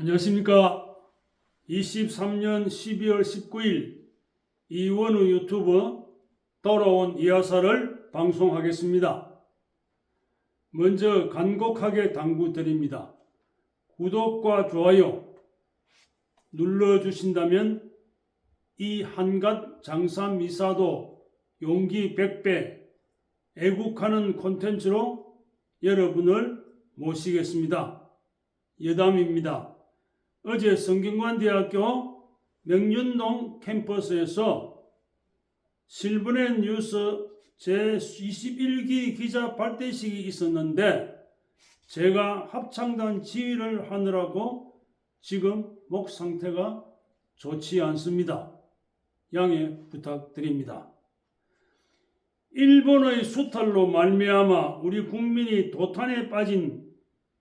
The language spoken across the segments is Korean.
안녕하십니까. 23년 12월 19일 이원우 유튜브 돌아온 이하사를 방송하겠습니다. 먼저 간곡하게 당부드립니다. 구독과 좋아요 눌러주신다면 이 한갓 장사 미사도 용기 100배 애국하는 콘텐츠로 여러분을 모시겠습니다. 여담입니다. 어제 성균관대학교 명륜동 캠퍼스에서 실버넷 뉴스 제21기 기자 발대식이 있었는데 제가 합창단 지휘를 하느라고 지금 목 상태가 좋지 않습니다. 양해 부탁드립니다. 일본의 수탈로 말미암아 우리 국민이 도탄에 빠진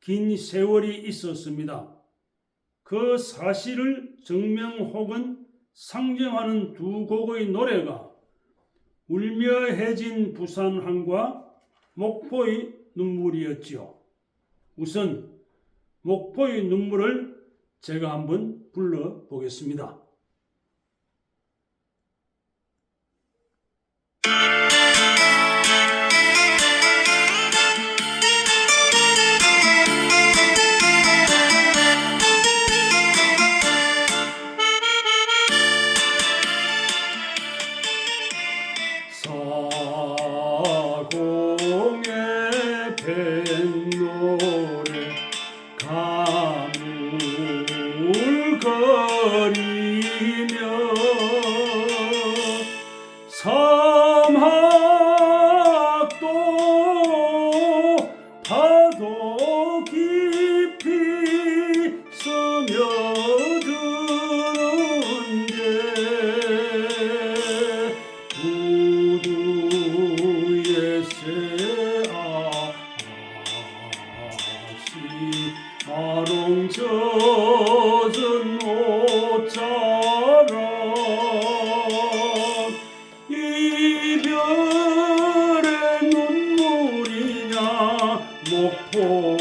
긴 세월이 있었습니다. 그 사실을 증명 혹은 상정하는 두 곡의 노래가 울며 해진 부산항과 목포의 눈물이었지요. 우선 목포의 눈물을 제가 한번 불러 보겠습니다. 목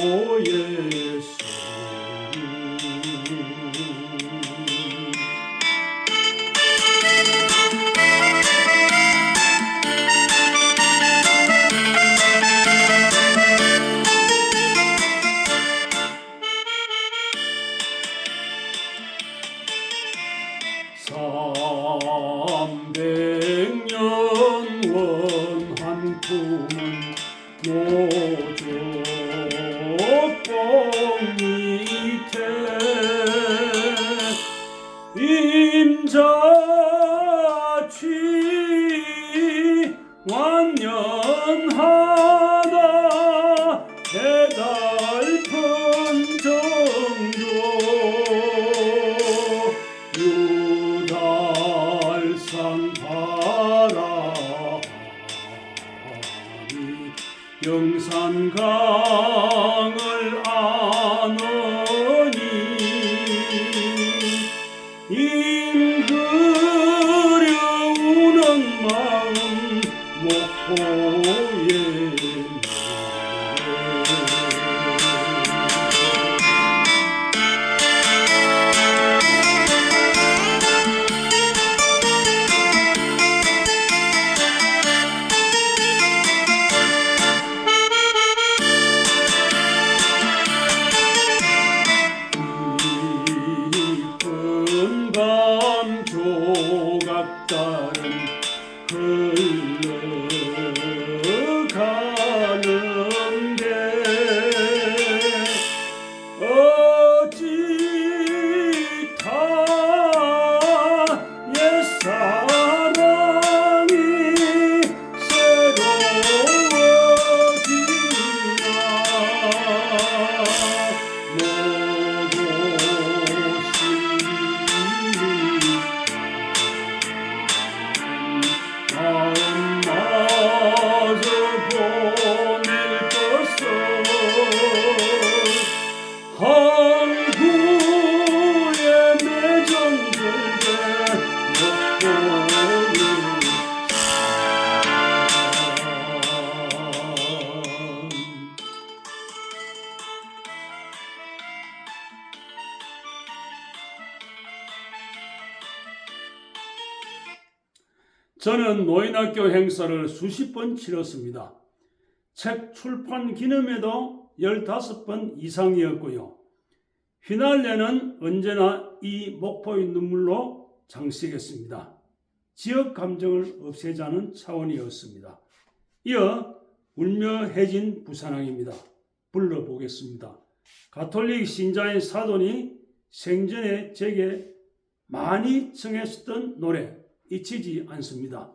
임자취 완년하다. 해달픈 정조. 유달산 바람이 영산강을 목 저는 노인학교 행사를 수십 번 치렀습니다. 책 출판 기념회도 15번 이상이었고요. 휘날레는 언제나 이 목포의 눈물로 장식했습니다. 지역 감정을 없애자는 차원이었습니다. 이어 울며 해진 부산항입니다. 불러보겠습니다. 가톨릭 신자인 사돈이 생전에 제게 많이 청했었던 노래 잊히지 않습니다.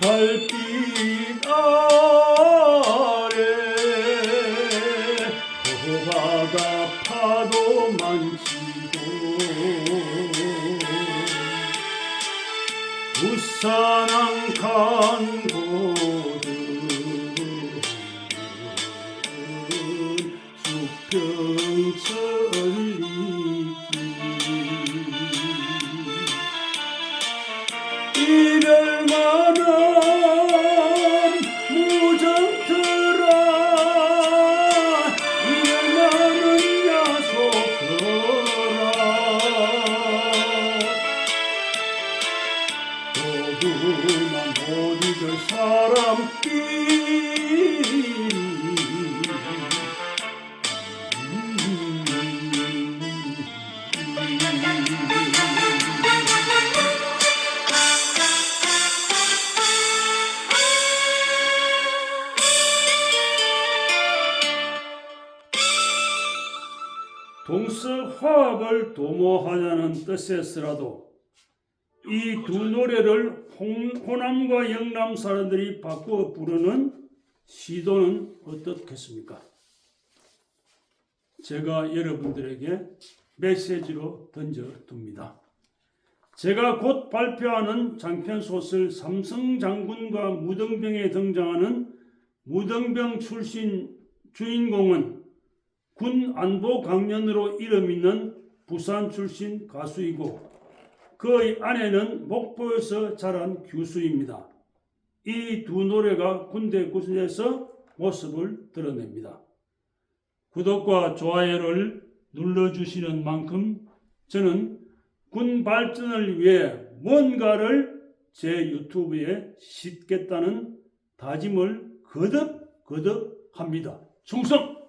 별빛 아래 호바가 파도만 치고 부산항 간곳은 수평천리 동서 화합을 도모하자는 뜻에서라도 이 두 노래를 홍, 호남과 영남 사람들이 바꾸어 부르는 시도는 어떻겠습니까? 제가 여러분들에게 메시지로 던져둡니다. 제가 곧 발표하는 장편 소설 삼성 장군과 무등병에 등장하는 무등병 출신 주인공은 군 안보 강연으로 이름 있는 부산 출신 가수이고 그의 아내는 목포에서 자란 교수입니다. 이 두 노래가 군대 곳에서 모습을 드러냅니다. 구독과 좋아요를 눌러주시는 만큼 저는 군 발전을 위해 뭔가를 제 유튜브에 싣겠다는 다짐을 거듭 거듭 합니다. 충성!